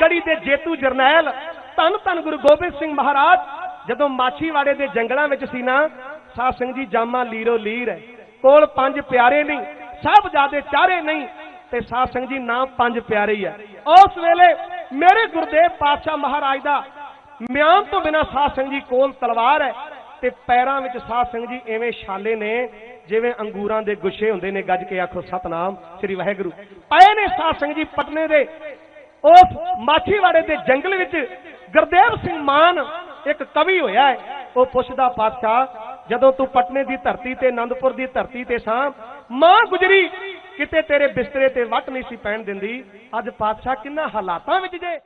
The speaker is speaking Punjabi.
ਗੜੀ ਦੇ ਜੇਤੂ ਜਰਨੈਲ ਧੰਨ ਧੰਨ ਗੁਰੂ ਗੋਬਿੰਦ ਸਿੰਘ ਮਹਾਰਾਜ, ਜਦੋਂ ਮਾਛੀਵਾੜੇ ਦੇ ਜੰਗਲਾਂ ਵਿੱਚ ਸੀ ਨਾ, ਸਾਧ ਸਿੰਘ ਜੀ, ਜਾਮਾ ਲੀਰੋ ਲੀਰ ਹੈ। ਕੋਲ ਪੰਜ ਪਿਆਰੇ ਨਹੀਂ, ਸਭ ਜਾਦੇ ਚਾਰੇ ਨਹੀਂ, ਤੇ ਸਾਧ ਸਿੰਘ ਜੀ, ਨਾਮ ਪੰਜ ਪਿਆਰੇ ਹੀ ਹੈ। ਉਸ ਵੇਲੇ ਮੇਰੇ ਗੁਰਦੇਵ ਪਾਤਸ਼ਾਹ ਮਹਾਰਾਜ ਦਾ ਮਿਆਨ ਤੋਂ ਬਿਨਾ ਸਾਧ ਸਿੰਘ ਜੀ ਕੋਲ ਤਲਵਾਰ ਹੈ, ਤੇ ਪੈਰਾਂ ਵਿੱਚ ਸਾਧ ਸਿੰਘ ਜੀ ਐਵੇਂ ਛਾਲੇ ਨੇ, ਜਿਵੇਂ ਅੰਗੂਰਾਂ ਦੇ ਗੁੱਛੇ ਹੁੰਦੇ ਨੇ, ਗੱਜ ਕੇ ਆਖੋ, ਸਤਨਾਮ ਸ੍ਰੀ ਵਾਹਿਗੁਰੂ। ਪਏ ਨੇ ਸਾਧ ਸਿੰਘ ਜੀ ਪਟਨੇ ਦੇ ਉਸ ਮਾਛੀਵਾੜੇ ਦੇ ਜੰਗਲ ਵਿੱਚ ਗੁਰਦੇਵ ਸਿੰਘ ਮਾਨ ਇੱਕ ਕਵੀ ਹੋਇਆ ਹੈ। ਉਹ ਪੁੱਛਦਾ, ਪਾਤਸ਼ਾਹ, ਜਦੋਂ ਤੂੰ ਪਟਨੇ ਦੀ ਧਰਤੀ ਤੇ ਆਨੰਦਪੁਰ ਦੀ ਧਰਤੀ ਤੇ ਸਾਂ, ਮਾਂ ਗੁਜਰੀ, ਕਿਤੇ ਤੇਰੇ ਬਿਸਤਰੇ ਤੇ ਵੱਟ ਨਹੀਂ ਸੀ ਪੈਣ ਦਿੰਦੀ। ਅੱਜ ਪਾਤਸ਼ਾਹ ਕਿੰਨਾ ਹਾਲਾਤਾਂ ਵਿੱਚ ਜੇ?